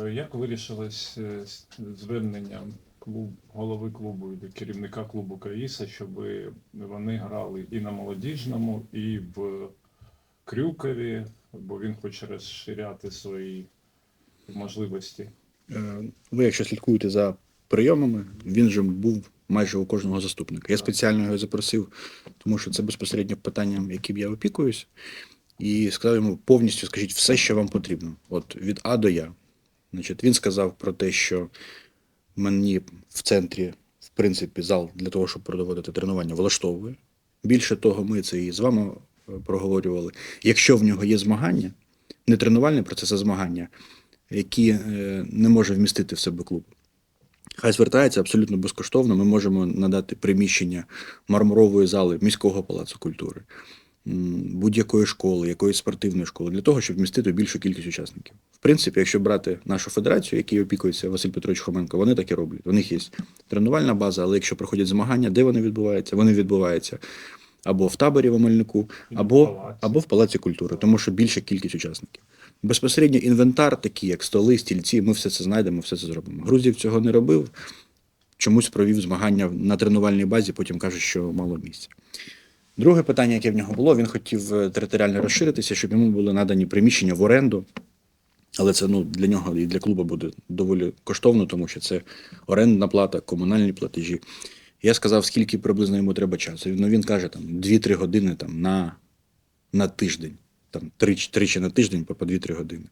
Е, Як вирішилось е, з зверненням клуб, голови клубу і до керівника клубу Каїса, щоб вони грали і на молодіжному, і в Крюкові, бо він хоче розширяти свої можливості. Е, Ви, якщо слідкуєте за прийомами, він же був майже у кожного заступника. Я спеціально його запросив, тому що це безпосередньо питанням, яким я опікуюсь, і сказав йому повністю скажіть все, що вам потрібно. От від А до Я. Значить, він сказав про те, що мені в центрі, в принципі, зал для того, щоб проводити тренування, влаштовує. Більше того, ми це і з вами е, проговорювали. Якщо в нього є змагання, не тренувальний процес, а змагання, які е, не може вмістити в себе клуб. Хай звертається абсолютно безкоштовно. Ми можемо надати приміщення мармурової зали міського палацу культури, будь-якої школи, якоїсь спортивної школи, для того, щоб вмістити більшу кількість учасників. В принципі, якщо брати нашу федерацію, якій опікується Василь Петрович Хоменко, вони так і роблять. У них є тренувальна база, але якщо проходять змагання, де вони відбуваються? Вони відбуваються або в таборі в Омельнику, або, або в палаці культури, тому що більша кількість учасників. Безпосередньо інвентар, такі як столи, стільці, ми все це знайдемо, все це зробимо. Грузів цього не робив, чомусь провів змагання на тренувальній базі, потім каже, що мало місця. Друге питання, яке в нього було, він хотів е, територіально розширитися, щоб йому були надані приміщення в оренду. Але це ну, для нього і для клубу буде доволі коштовно, тому що це орендна плата, комунальні платежі. Я сказав, скільки приблизно йому треба часу. Ну, він каже, там 2-3 години там, на, на тиждень, там, тричі, тричі на тиждень по, по 2-3 години.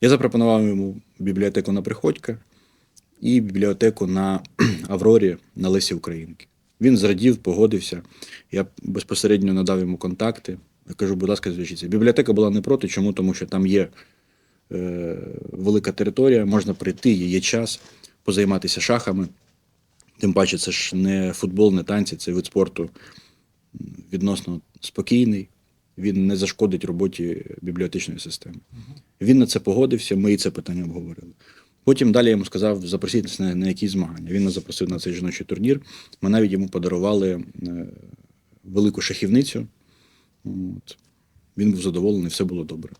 Я запропонував йому бібліотеку на Приходька і бібліотеку на Аврорі на Лесі Українки. Він зрадів, погодився. Я безпосередньо надав йому контакти. Я кажу, будь ласка, зв'яжіться. Бібліотека була не проти. Чому? Тому що там є е, велика територія, можна прийти, є, є час позайматися шахами. Тим паче, це ж не футбол, не танці, це вид спорту відносно спокійний. Він не зашкодить роботі бібліотечної системи. Він на це погодився, ми і це питання обговорили. Потім далі я йому сказав, запросіть нас на, на якісь змагання. Він нас запросив на цей жіночий турнір. Ми навіть йому подарували е, велику шахівницю. От. Він був задоволений, все було добре.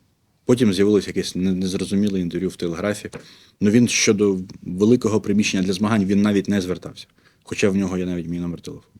Потім з'явилося якесь незрозуміле інтерв'ю в телеграфі. Ну він щодо великого приміщення для змагань він навіть не звертався. Хоча в нього є навіть мій номер телефону.